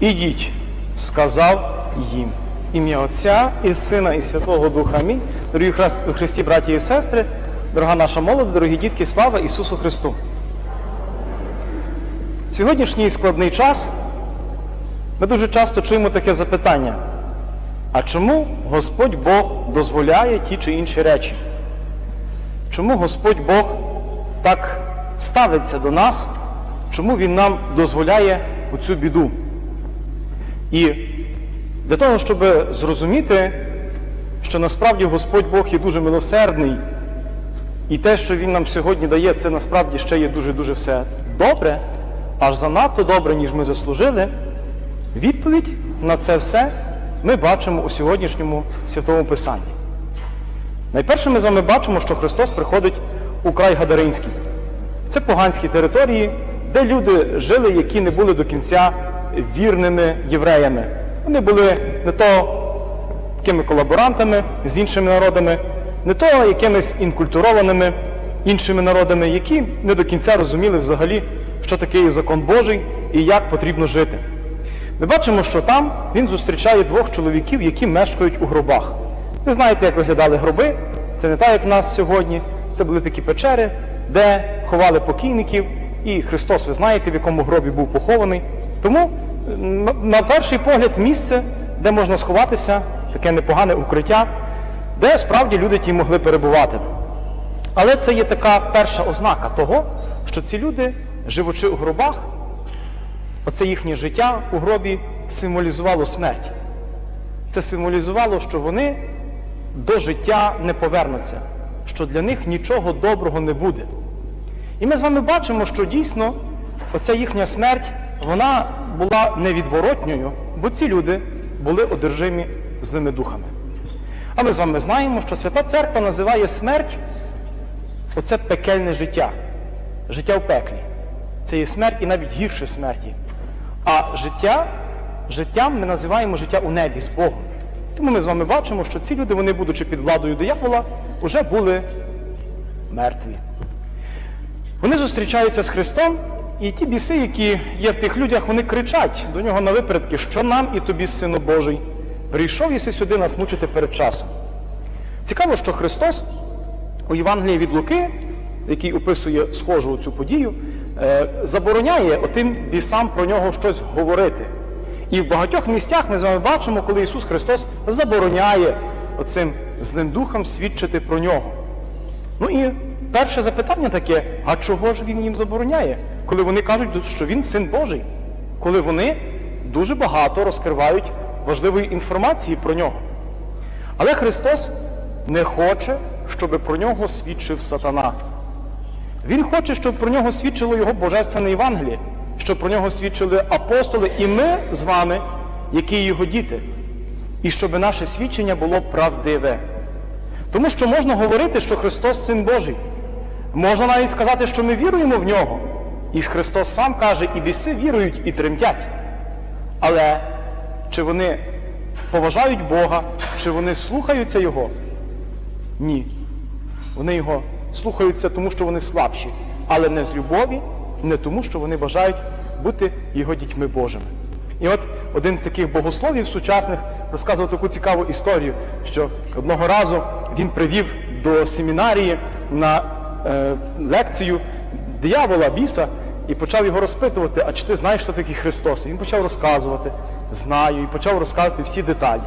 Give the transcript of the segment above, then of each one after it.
Ідіть, сказав їм. Ім'я Отця і Сина, і Святого Духа. Амінь. Дорогі Христі, браті і сестри, дорога наша молода, дорогі дітки, слава Ісусу Христу. В Сьогоднішній складний час ми дуже часто чуємо таке запитання: а чому Господь Бог дозволяє ті чи інші речі? Чому Господь Бог так ставиться до нас? Чому Він нам дозволяє оцю біду? І для того, щоб зрозуміти, що насправді Господь Бог є дуже милосердний, і те, що Він нам сьогодні дає, це насправді ще є дуже-дуже все добре, аж занадто добре, ніж ми заслужили. Відповідь на це все ми бачимо у сьогоднішньому святому Писанні. Найперше ми з вами бачимо, що Христос приходить у край Гадаринський. Це поганські території, де люди жили, які не були до кінця вірними євреями. Вони були не то такими колаборантами з іншими народами, не то якимись інкультурованими іншими народами, які не до кінця розуміли взагалі, що таке є закон Божий і як потрібно жити. Ми бачимо, що там він зустрічає двох чоловіків, які мешкають у гробах. Ви знаєте, як виглядали гроби. Це не так, як в нас сьогодні. Це були такі печери, де ховали покійників, і Христос, ви знаєте, в якому гробі був похований. Тому на- перший погляд місце, де можна сховатися, таке непогане укриття, де справді люди ті могли перебувати. Але це є така перша ознака того, що ці люди, живучи у гробах, оце їхнє життя у гробі символізувало смерть. Це символізувало, що вони до життя не повернуться, що для них нічого доброго не буде. І ми з вами бачимо, що дійсно оця їхня смерть вона була невідворотньою, бо ці люди були одержимі злими духами. А ми з вами знаємо, що Свята Церква називає смерть оце пекельне життя, життя в пеклі. Це є смерть і навіть гірше смерті. А життя, життям ми називаємо життя у небі з Богом. Тому ми з вами бачимо, що ці люди, вони, будучи під владою диявола, вже були мертві. Вони зустрічаються з Христом, і ті біси, які є в тих людях, вони кричать до нього на випередки, що нам і тобі, Сину Божий, прийшов єси сюди нас мучити перед часом. Цікаво, що Христос у Євангелії від Луки, який описує схожу цю подію, е, забороняє отим бісам про нього щось говорити. І в багатьох місцях ми з вами бачимо, коли Ісус Христос забороняє оцим злим духам свідчити про нього. Ну і перше запитання таке: а чого ж він їм забороняє, коли вони кажуть, що він син Божий, коли вони дуже багато розкривають важливої інформації про нього. Але Христос не хоче, щоб про нього свідчив сатана. Він хоче, щоб про нього свідчило його Божественне Євангеліє, щоб про нього свідчили апостоли і ми з вами, які його діти, і щоб наше свідчення було правдиве. Тому що можна говорити, що Христос Син Божий. Можна навіть сказати, що ми віруємо в нього. І Христос сам каже, і біси вірують і тремтять. Але чи вони поважають Бога, чи вони слухаються Його? Ні. Вони його слухаються, тому що вони слабші, але не з любові, не тому, що вони бажають бути його дітьми Божими. І от один з таких богословів сучасних розказував таку цікаву історію, що одного разу він привів до семінарії на е, лекцію диявола, біса, і почав його розпитувати, а чи ти знаєш, хто такий Христос? І він почав розказувати, знаю, і почав розказувати всі деталі.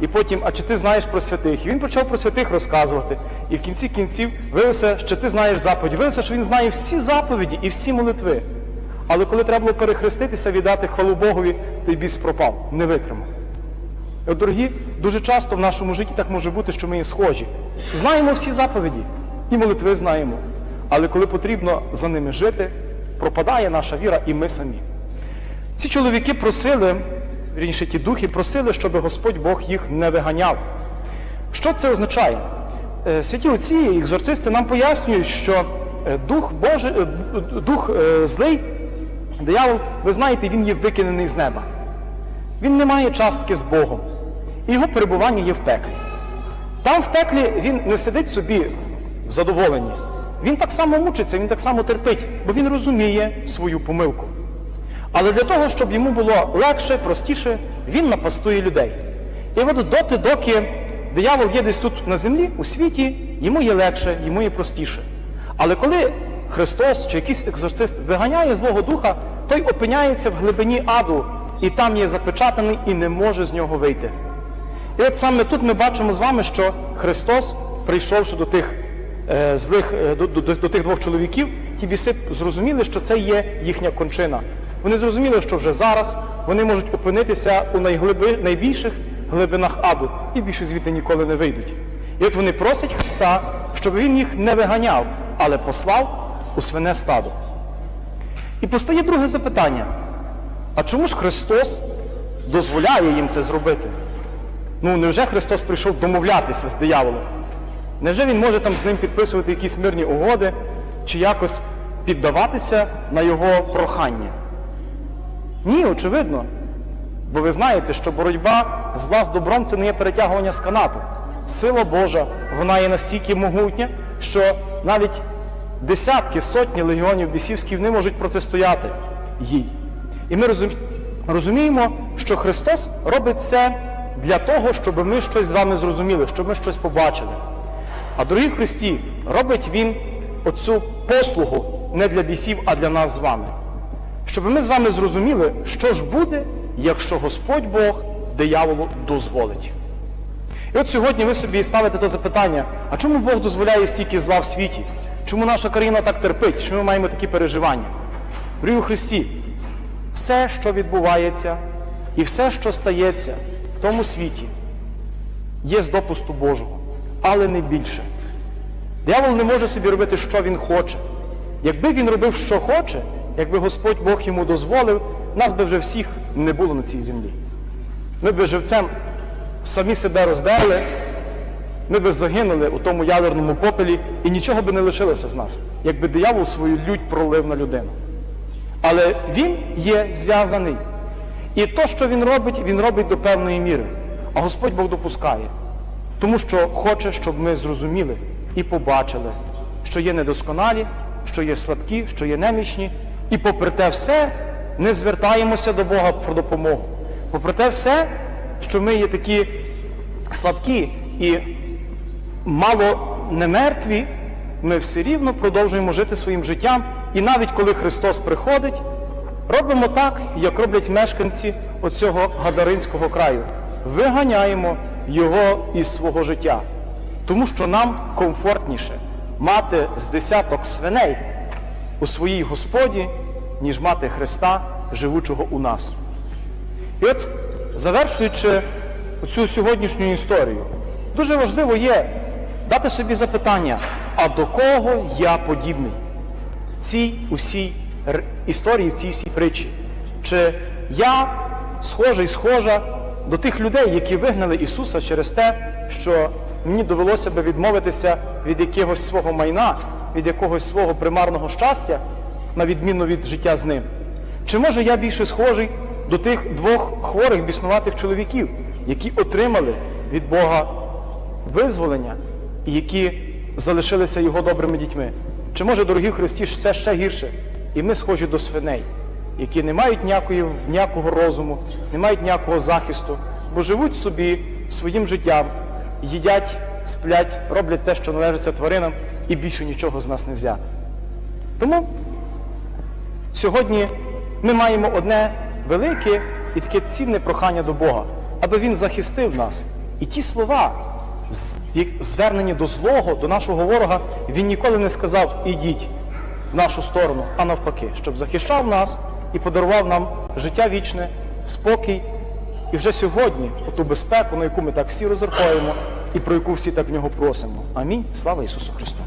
І потім, а чи ти знаєш про святих? І він почав про святих розказувати. І в кінці кінців виявилося, що ти знаєш заповіді. Виявилося, що він знає всі заповіді і всі молитви. Але коли треба було перехреститися, віддати хвалу Богові, той біс пропав, не витримав. Дорогі, дуже часто в нашому житті так може бути, що ми є схожі. Знаємо всі заповіді, і молитви знаємо. Але коли потрібно за ними жити, пропадає наша віра і ми самі. Ці чоловіки просили, вірніше ті духи, просили, щоб Господь Бог їх не виганяв. Що це означає? Е, Святі отці екзорцисти нам пояснюють, що е, дух Божий, е, дух злий, диявол, ви знаєте, він є викинений з неба. Він не має частки з Богом. І його перебування є в пеклі. Там в пеклі він не сидить собі в задоволенні. Він так само мучиться, він так само терпить, бо він розуміє свою помилку. Але для того, щоб йому було легше, простіше, він напастує людей. І от доти, доки диявол є десь тут на землі, у світі, йому є легше, йому є простіше. Але коли Христос чи якийсь екзорцист виганяє Злого Духа, той опиняється в глибині аду, і там є запечатаний і не може з нього вийти. І от саме тут ми бачимо з вами, що Христос, прийшовши до тих злих, е, до, до, до тих двох чоловіків, ті біси зрозуміли, що це є їхня кончина. Вони зрозуміли, що вже зараз вони можуть опинитися у найглиби, найбільших глибинах аду і більше звідти ніколи не вийдуть. І от вони просять Христа, щоб він їх не виганяв, але послав у свине стадо. І постає друге запитання: а чому ж Христос дозволяє їм це зробити? Ну, невже Христос прийшов домовлятися з дияволом? Невже він може там з ним підписувати якісь мирні угоди чи якось піддаватися на його прохання? Ні, очевидно. Бо ви знаєте, що боротьба зла з добром це не є перетягування з канату. Сила Божа, вона є настільки могутня, що навіть десятки, сотні легіонів бісівських не можуть протистояти їй. І ми розуміємо, що Христос робить це для того, щоб ми щось з вами зрозуміли, щоб ми щось побачили. А дорогі Христі, робить Він оцю послугу не для бісів, а для нас з вами. Щоб ми з вами зрозуміли, що ж буде, якщо Господь Бог дияволу дозволить. І от сьогодні ви собі ставите то запитання, а чому Бог дозволяє стільки зла в світі? Чому наша країна так терпить? Чому ми маємо такі переживання? Дорогі Христі, все, що відбувається, і все, що стається в тому світі, є з допусту Божого, але не більше. Диявол не може собі робити, що він хоче. Якби він робив, що хоче, якби Господь Бог йому дозволив, нас би вже всіх не було на цій землі. Ми б живцем самі себе роздерли, ми б загинули у тому ядерному попелі і нічого би не лишилося з нас, якби диявол свою лють пролив на людину. Але він є зв'язаний. І то, що він робить, він робить до певної міри. А Господь Бог допускає. Тому що хоче, щоб ми зрозуміли і побачили, що є недосконалі, що є слабкі, що є немічні. І попри те все не звертаємося до Бога про допомогу. Попри те все, що ми є такі слабкі і мало не мертві, ми все рівно продовжуємо жити своїм життям. І навіть коли Христос приходить, робимо так, як роблять мешканці оцього Гадаринського краю. Виганяємо його із свого життя. Тому що нам комфортніше мати з десяток свиней у своїй Господі, ніж мати Христа, живучого у нас. І от, завершуючи цю сьогоднішню історію, дуже важливо є дати собі запитання, а до кого я подібний цій усій історії, в цій всій притчі? Чи я схожий, схожа до тих людей, які вигнали Ісуса через те, що мені довелося би відмовитися від якогось свого майна, від якогось свого примарного щастя, на відміну від життя з ним? Чи може я більше схожий до тих двох хворих біснуватих чоловіків, які отримали від Бога визволення і які залишилися його добрими дітьми? Чи може, дорогі Христі, це ще гірше? І ми схожі до свиней, які не мають ніякої, ніякого розуму, не мають ніякого захисту, бо живуть собі своїм життям, їдять, сплять, роблять те, що належиться тваринам, і більше нічого з нас не взяти. Тому Сьогодні ми маємо одне велике і таке цінне прохання до Бога, аби Він захистив нас. І ті слова, звернені до злого, до нашого ворога, він ніколи не сказав ідіть в нашу сторону, а навпаки, щоб захищав нас і подарував нам життя вічне, спокій. І вже сьогодні оту безпеку, на яку ми так всі розраховуємо і про яку всі так в нього просимо. Амінь. Слава Ісусу Христу!